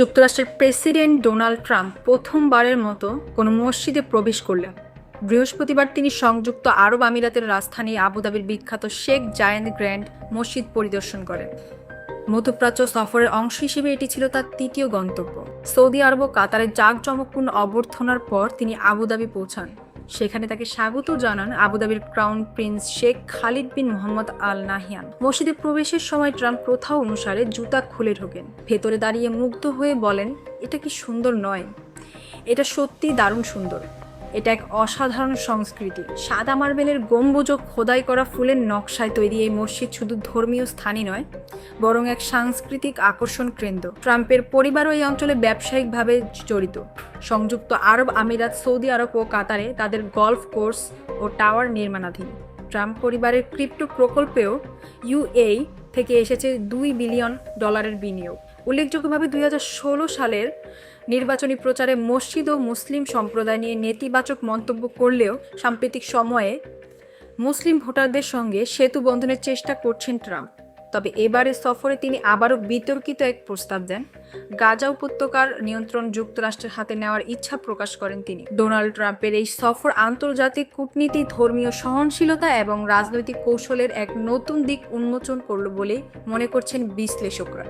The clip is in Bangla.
যুক্তরাষ্ট্রের প্রেসিডেন্ট ডোনাল্ড ট্রাম্প প্রথমবারের মতো কোনো মসজিদে প্রবেশ করলেন। বৃহস্পতিবার তিনি সংযুক্ত আরব আমিরাতের রাজধানী আবুধাবির বিখ্যাত শেখ জায়েন্ট গ্র্যান্ড মসজিদ পরিদর্শন করেন। মধ্যপ্রাচ্য সফরের অংশ হিসেবে এটি ছিল তার তৃতীয় গন্তব্য। সৌদি আরব ও কাতারের জাঁকজমকপূর্ণ অভ্যর্থনার পর তিনি আবুধাবি পৌঁছান। সেখানে তাকে স্বাগত জানান আবুধাবির crown prince Sheikh Khalid bin Mohammed Al Nahyan মসজিদে প্রবেশের সময় ট্রাম্প প্রথা অনুসারে জুতা খুলে ঢোকেন। ভেতরে দাঁড়িয়ে মুগ্ধ হয়ে বলেন, এটা কি সুন্দর নয়? এটা সত্যি দারুণ সুন্দর। এটা এক অসাধারণ সংস্কৃতি। সাদা মার্বেলের গম্বুজ খোদাই করা ফুলের নকশায় তৈরি এই মসজিদ শুধু ধর্মীয় স্থানই নয়, বরং এক সাংস্কৃতিক আকর্ষণ কেন্দ্র। ট্রাম্পের পরিবারও এই অঞ্চলে ব্যবসায়িকভাবে জড়িত। সংযুক্ত আরব আমিরাত, সৌদি আরব ও কাতারে তাদের গলফ কোর্স ও টাওয়ার নির্মাণাধীন। ট্রাম্প পরিবারের ক্রিপ্টো প্রকল্পেও ইউএই থেকে এসেছে দুই বিলিয়ন ডলারের বিনিয়োগ। উল্লেখযোগ্যভাবে দুই হাজার ষোলো সালের নির্বাচনী প্রচারে মসজিদ ও মুসলিম সম্প্রদায় নিয়ে নেতিবাচক মন্তব্য করলেও সাম্প্রতিক সময়ে মুসলিম ভোটারদের সঙ্গে সেতু বন্ধনের চেষ্টা করছেন ট্রাম্প। তবে এবারের সফরে তিনি আবারও বিতর্কিত এক প্রস্তাব দেন। গাজা উপত্যকার নিয়ন্ত্রণ যুক্তরাষ্ট্রের হাতে নেওয়ার ইচ্ছা প্রকাশ করেন তিনি। ডোনাল্ড ট্রাম্পের এই সফর আন্তর্জাতিক কূটনীতি, ধর্মীয় সহনশীলতা এবং রাজনৈতিক কৌশলের এক নতুন দিক উন্মোচন করল বলে মনে করছেন বিশ্লেষকরা।